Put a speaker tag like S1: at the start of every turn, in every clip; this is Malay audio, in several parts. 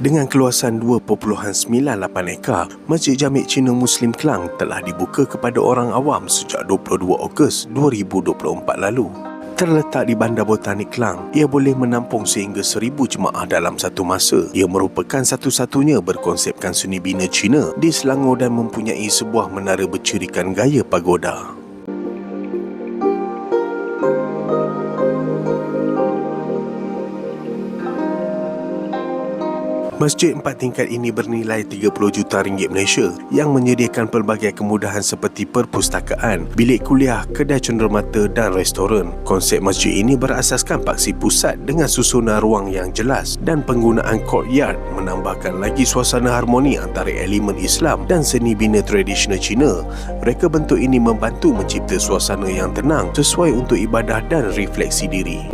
S1: Dengan keluasan 2.98 ekar, Masjid Jamik Cina Muslim Kelang telah dibuka kepada orang awam sejak 22 Ogos 2024 lalu. Terletak di Bandar Botanik Kelang, ia boleh menampung sehingga 1000 jemaah dalam satu masa. Ia merupakan satu-satunya berkonsepkan seni bina Cina di Selangor dan mempunyai sebuah menara bercirikan gaya pagoda. Masjid empat tingkat ini bernilai 30 juta ringgit Malaysia yang menyediakan pelbagai kemudahan seperti perpustakaan, bilik kuliah, kedai cenderamata dan restoran. Konsep masjid ini berasaskan paksi pusat dengan susunan ruang yang jelas dan penggunaan courtyard menambahkan lagi suasana harmoni antara elemen Islam dan seni bina tradisional Cina. Reka bentuk ini membantu mencipta suasana yang tenang sesuai untuk ibadah dan refleksi diri.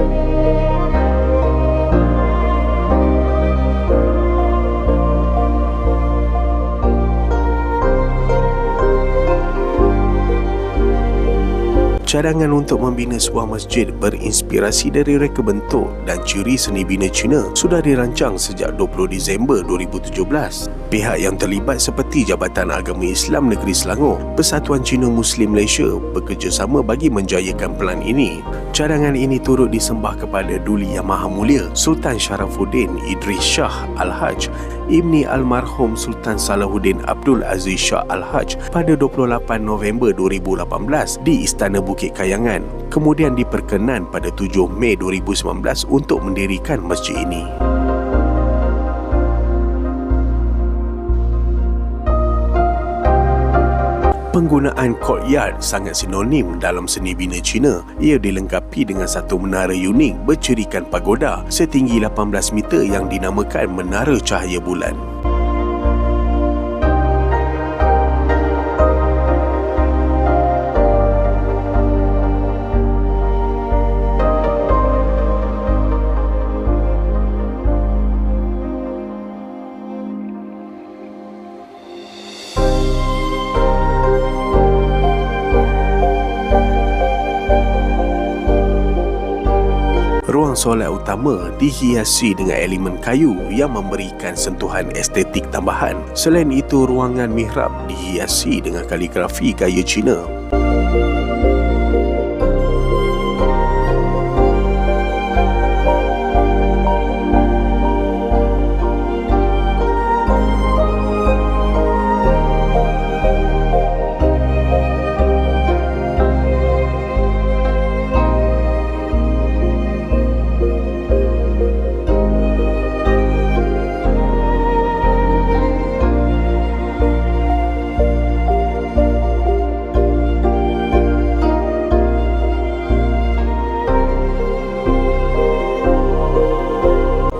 S1: Cadangan untuk membina sebuah masjid berinspirasi dari reka bentuk dan ciri seni bina Cina sudah dirancang sejak 20 Disember 2017. Pihak yang terlibat seperti Jabatan Agama Islam Negeri Selangor, Persatuan Cina Muslim Malaysia bekerjasama bagi menjayakan pelan ini. Cadangan ini turut disembah kepada Duli Yang Maha Mulia Sultan Sharafuddin Idris Shah Al-Haj Ibni Almarhum Sultan Salahuddin Abdul Aziz Shah Al-Haj pada 28 November 2018 di Istana Bukit Kayangan. Kemudian diperkenan pada 7 Mei 2019 untuk mendirikan masjid ini. Penggunaan courtyard sangat sinonim dalam seni bina Cina. Ia dilengkapi dengan satu menara unik bercirikan pagoda setinggi 18 meter yang dinamakan Menara Cahaya Bulan. Ruang solat utama dihiasi dengan elemen kayu yang memberikan sentuhan estetik tambahan. Selain itu, ruangan mihrab dihiasi dengan kaligrafi gaya Cina.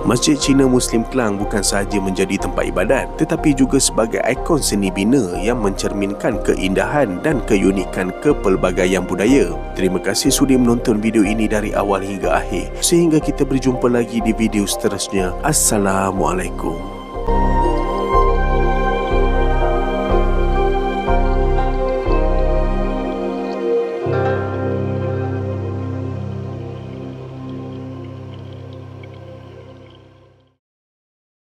S1: Masjid Cina Muslim Kelang bukan sahaja menjadi tempat ibadat tetapi juga sebagai ikon seni bina yang mencerminkan keindahan dan keunikan kepelbagaian budaya. Terima kasih sudi menonton video ini dari awal hingga akhir. Sehingga kita berjumpa lagi di video seterusnya. Assalamualaikum.